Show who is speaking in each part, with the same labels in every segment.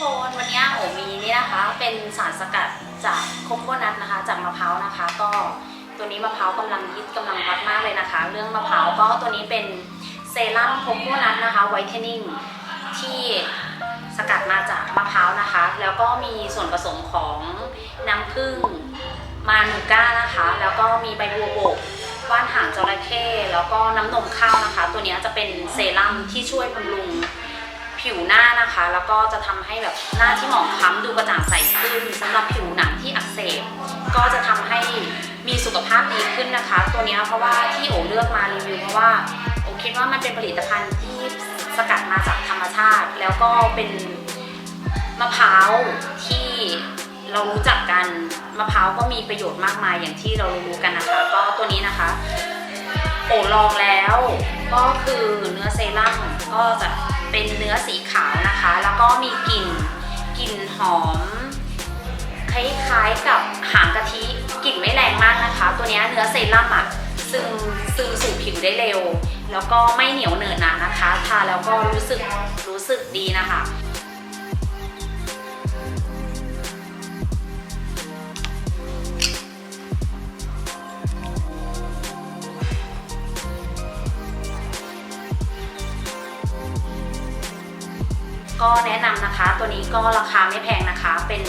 Speaker 1: คนวันนี้โอมีนี่นะคะ เป็นสารสกัดจากโคโคนัทนะคะ จากมะพร้าวนะคะ ก็ตัวนี้มะพร้าวกำลังฮิตกำลังฮอตมากเลยนะคะ เรื่องมะพร้าวก็ตัวนี้เป็นเซรั่มโคโคนัทนะคะไวท์เทนนิ่งที่สกัดมาจากมะพร้าวนะคะ แล้วก็มีส่วนผสมของน้ำผึ้งมานูก้านะคะ แล้วก็มีใบบัวบกว่านหางจระเข้แล้วก็น้ำนมข้าวนะคะ ตัวนี้จะเป็นเซรั่มที่ช่วยบำรุง ผิวหน้านะคะ แล้วก็จะทำให้แบบหน้าที่หมองคล้ำดูกระจ่างใสขึ้นสำหรับผิวหนังที่อักเสบก็จะทำให้มีสุขภาพดีขึ้นนะคะ ตัวนี้เพราะว่าที่โอเลือกมารีวิวเพราะว่าโอคิดว่ามันเป็นผลิตภัณฑ์ที่สกัดมาจากธรรมชาติ แล้วก็เป็นมะพร้าวที่เรารู้จักกันมะพร้าวก็มีประโยชน์มากมายอย่างที่เรารู้กันนะคะ ก็ตัวนี้นะคะโอลองแล้วก็คือเนื้อเซรั่มก็จะ อสีขาวนะคะ แล้วก็มีกลิ่นกลิ่นหอม คล้ายๆกับหางกะทิกลิ่นไม่แรงมากนะคะ ตัวเนี้ยเนื้อเซรั่มอะซึมซึมสู่ผิวได้เร็ว แล้วก็ไม่เหนียวเหนอะหนะนะคะ ทาแล้วก็รู้สึกรู้สึกดีนะคะ ก็แนะนำนะคะ ตัวนี้ก็ราคาไม่แพงนะคะ เป็น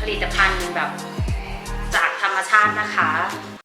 Speaker 1: ผลิตภัณฑ์แบบจากธรรมชาตินะคะ